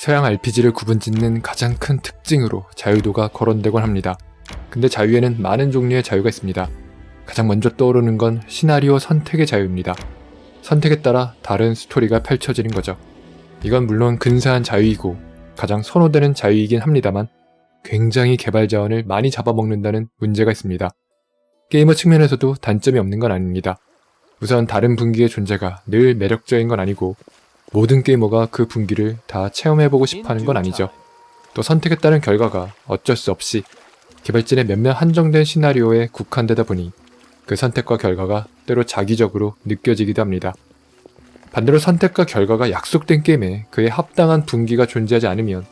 서양 RPG를 구분짓는 가장 큰 특징으로 자유도가 거론되곤 합니다. 근데 자유에는 많은 종류의 자유가 있습니다. 가장 먼저 떠오르는 건 시나리오 선택의 자유입니다. 선택에 따라 다른 스토리가 펼쳐지는 거죠. 이건 물론 근사한 자유이고 가장 선호되는 자유이긴 합니다만 굉장히 개발 자원을 많이 잡아먹는다는 문제가 있습니다. 게이머 측면에서도 단점이 없는 건 아닙니다. 우선 다른 분기의 존재가 늘 매력적인 건 아니고 모든 게이머가 그 분기를 다 체험해보고 싶어 하는 건 아니죠. 또 선택에 따른 결과가 어쩔 수 없이 개발진의 몇몇 한정된 시나리오에 국한되다 보니 그 선택과 결과가 때로 자기적으로 느껴지기도 합니다. 반대로 선택과 결과가 약속된 게임에 그에 합당한 분기가 존재하지 않으면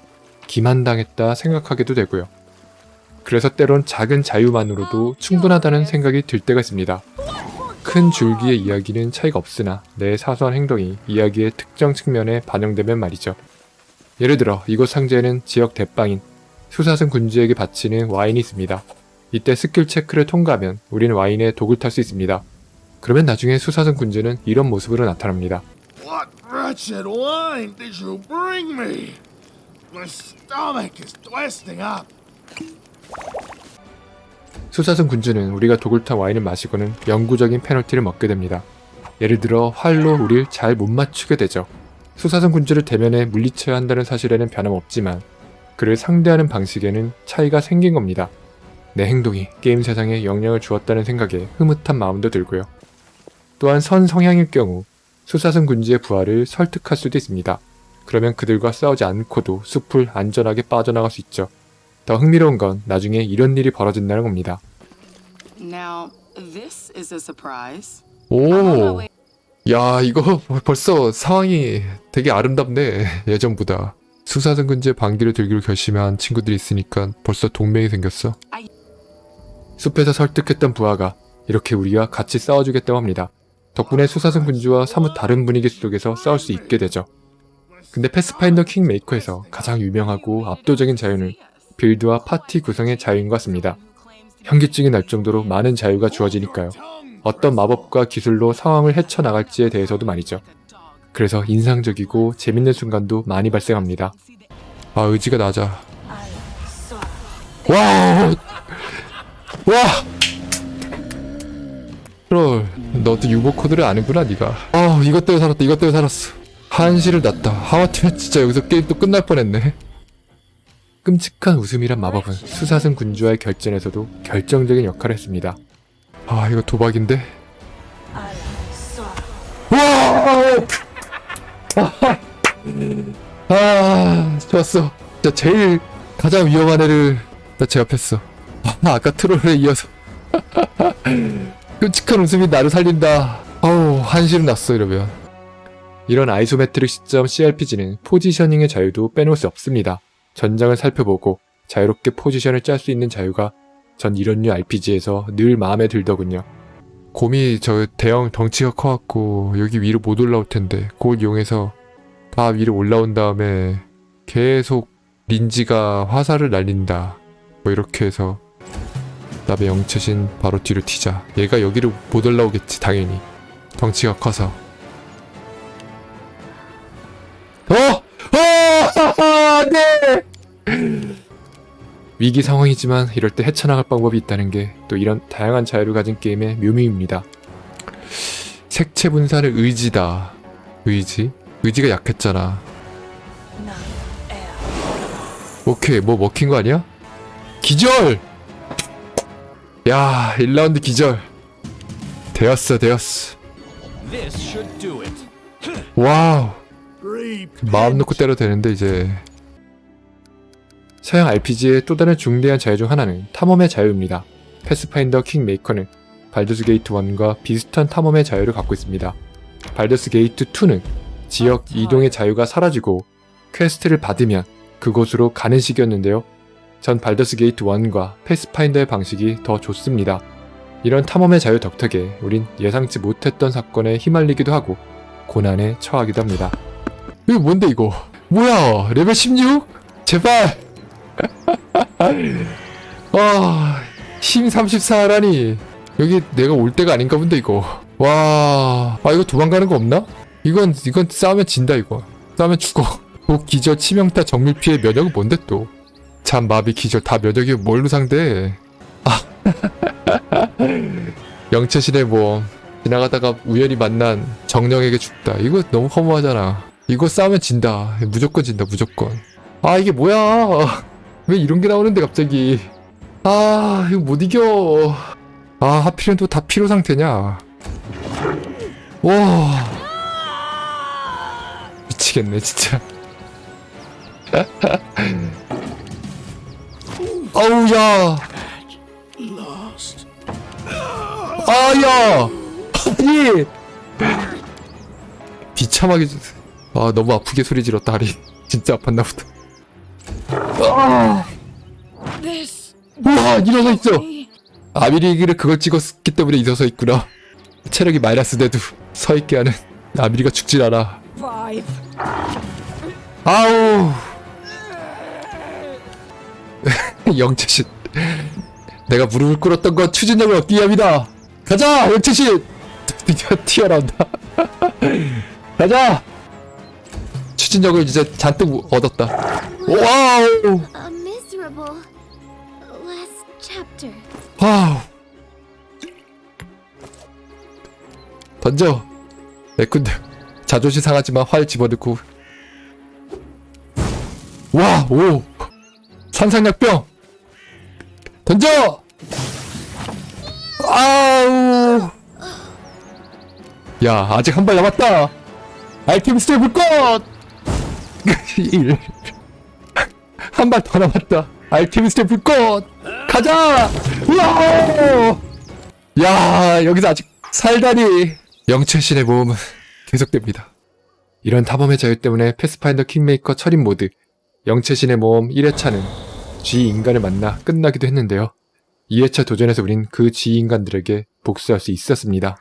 기만당했다 생각하게도 되고요. 그래서 때론 작은 자유만으로도 충분하다는 생각이 들 때가 있습니다. 큰 줄기의 이야기는 차이가 없으나 내 사소한 행동이 이야기의 특정 측면에 반영되면 말이죠. 예를 들어 이곳 상자에는 지역 대빵인 수사승 군주에게 바치는 와인이 있습니다. 이때 스킬 체크를 통과하면 우리는 와인에 독을 탈 수 있습니다. 그러면 나중에 수사승 군주는 이런 모습으로 나타납니다. What wretched wine did you bring me? My stomach is twisting up. 수사승 군주는 우리가 독을 탄 와인을 마시고는 영구적인 페널티를 먹게 됩니다. 예를 들어 활로 우릴 잘 못 맞추게 되죠. 수사승 군주를 대면에 물리쳐야 한다는 사실에는 변함없지만 그를 상대하는 방식에는 차이가 생긴 겁니다. 내 행동이 게임 세상에 영향을 주었다는 생각에 흐뭇한 마음도 들고요. 또한 선 성향일 경우 수사승 군주의 부하를 설득할 수도 있습니다. 그러면 그들과 싸우지 않고도 숲을 안전하게 빠져나갈 수 있죠. 더 흥미로운 건 나중에 이런 일이 벌어진다는 겁니다. Now, this is a surprise. 오, 야 이거 벌써 상황이 되게 아름답네 예전보다. 수사승 근제 반기를 들기로 결심한 친구들이 있으니까 벌써 동맹이 생겼어. 숲에서 설득했던 부하가 이렇게 우리와 같이 싸워주겠다고 합니다. 덕분에 수사승 군주와 사뭇 다른 분위기 속에서 싸울 수 있게 되죠. 근데 패스파인더 킹메이커에서 가장 유명하고 압도적인 자유는 빌드와 파티 구성의 자유인 것 같습니다. 현기증이 날 정도로 많은 자유가 주어지니까요. 어떤 마법과 기술로 상황을 헤쳐나갈지에 대해서도 말이죠. 그래서 인상적이고 재밌는 순간도 많이 발생합니다. 아 의지가 낮아. 와! 와! 트롤, 너도 유보 코드를 아는구나 네가. 아 이것 때문에 살았다. 이것 때문에 살았어. 한시를 났다. 하마터면 진짜 여기서 게임 또 끝날 뻔했네. 끔찍한 웃음이란 마법은 수사승 군주와의 결전에서도 결정적인 역할을 했습니다. 아 이거 도박인데? 와! 아 좋았어. 진짜 제일 가장 위험한 애를 나 제압했어. 아, 아까 트롤에 이어서 끔찍한 웃음이 나를 살린다. 아우 한시름 났어 이러면. 이런 아이소메트릭 시점 CRPG는 포지셔닝의 자유도 빼놓을 수 없습니다. 전장을 살펴보고 자유롭게 포지션을 짤 수 있는 자유가 전 이런 류 RPG에서 늘 마음에 들더군요. 곰이 저 대형 덩치가 커갖고 여기 위로 못 올라올 텐데 그걸 이용해서 다 위로 올라온 다음에 계속 린지가 화살을 날린다. 뭐 이렇게 해서 나의 영체신 바로 뒤로 튀자. 얘가 여기를 못 올라오겠지 당연히. 덩치가 커서. 어! 어! 네! 위기 상황이지만 이럴 때 헤쳐나갈 방법이 있다는 게 또 이런 다양한 자유를 가진 게임의 묘미입니다. 색채 분산의 의지다. 의지? 의지가 약했잖아. 오케이, 뭐 먹힌 거 아니야? 기절! 야, 1라운드 기절. 되었어, 되었어. 와우. 마음 놓고 때려도 되는데 이제 서양 RPG의 또 다른 중대한 자유 중 하나는 탐험의 자유입니다. 패스파인더 킹메이커는 발더스 게이트 1과 비슷한 탐험의 자유를 갖고 있습니다. 발더스 게이트 2는 지역 이동의 자유가 사라지고 퀘스트를 받으면 그곳으로 가는 식이었는데요. 전 발더스 게이트 1과 패스파인더의 방식이 더 좋습니다. 이런 탐험의 자유 덕택에 우린 예상치 못했던 사건에 휘말리기도 하고 고난에 처하기도 합니다. 이거 뭔데 이거? 뭐야? 레벨 16? 제발. 와, 힘 34라니. 여기 내가 올 때가 아닌가 본데 이거. 와, 아 이거 도망가는 거 없나? 이건 이건 싸우면 진다 이거. 싸우면 죽어. 또 기절 치명타 정밀 피해 면역은 뭔데 또? 참 마비 기절 다 면역이 뭘로 상대해? 아 영채신의 모험 지나가다가 우연히 만난 정령에게 죽다 이거 너무 허무하잖아 이거 싸우면 진다 무조건 진다 무조건 아 이게 뭐야 왜 이런 게 나오는데 갑자기? 아 이거 못 이겨. 아 하필이면 또 다 피로 상태냐? 와. 미치겠네 진짜. 아우 야. Lost. 아야. 아니. 비참하게 아 너무 아프게 소리 질렀다 하리. 진짜 아팠나 보다 아. 우와 일어서 있어. 아미리기를 그걸 찍었기 때문에 일어서 있구나. 체력이 마이너스 돼도 서 있게 하는 아미리가 죽질 않아. 아우. 영채신. 내가 무릎을 꿇었던 건 추진력을 얻기 위함이다. 가자 영채신! 드디어 튀어나온다. 가자! 추진력을 이제 잔뜩 얻었다 와우. A miserable last chapter. 와우. 던져. 내꾼데 자존심 상하지만 활 집어넣고. 와 오 산상약병. 던져. 아우. 야 아직 한 발 남았다. 아이템 스텝 불꽃 한 발 더 남았다 스텝 불꽃 가자 우와 야 여기서 아직 살다니 영철신의 모험은 계속됩니다 이런 탐험의 자유 때문에 패스파인더 킹메이커 철인 모드 영채신의 모험 1회차는 G인간을 만나 끝나기도 했는데요. 2회차 도전에서 우린 그 G인간들에게 복수할 수 있었습니다.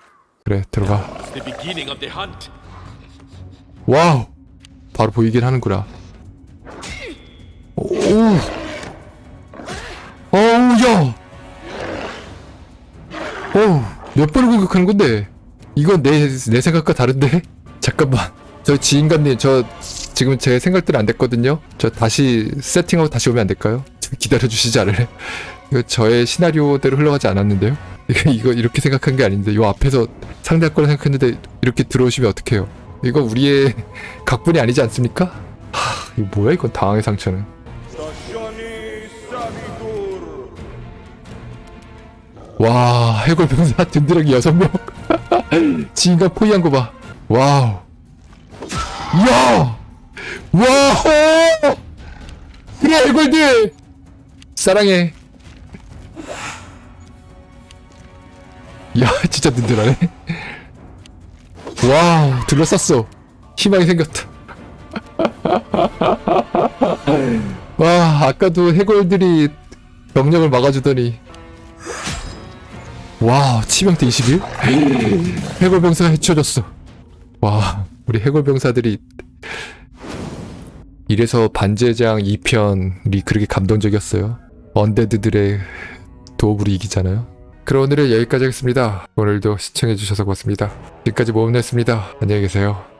그래 들어가. 와우! 바로 보이긴 하는구나. 오! 어우 야! 어우 몇 번을 공격하는 건데? 이건 내, 내 생각과 다른데? 잠깐만. 저 지인간님 저 지금 제 생각대로 안 됐거든요. 저 다시 세팅하고 다시 오면 안 될까요? 좀 기다려주시지 않을래? 이거 저의 시나리오대로 흘러가지 않았는데요? 이거, 이거 이렇게 생각한 게 아닌데 요 앞에서 상대할 거라 생각했는데 이렇게 들어오시면 어떡해요? 이거 우리의 각본이 아니지 않습니까? 하, 이거 뭐야 이건 당황의 상처는. 와 해골 병사 든든하게 여섯 명 지인간 포위한 거 봐. 와우. 이야. 와. 그래 해골들 사랑해. 야 진짜 든든하네. 와우 둘러쌌어. 희망이 생겼다. 와 아까도 해골들이 병력을 막아주더니 와 치명타 21? 해골병사가 해쳐졌어. 와 우리 해골병사들이 이래서 반제장 2편이 그렇게 감동적이었어요? 언데드들의 도움으로 이기잖아요? 그럼 오늘은 여기까지 하겠습니다. 오늘도 시청해주셔서 고맙습니다. 지금까지 모험냈습니다. 안녕히 계세요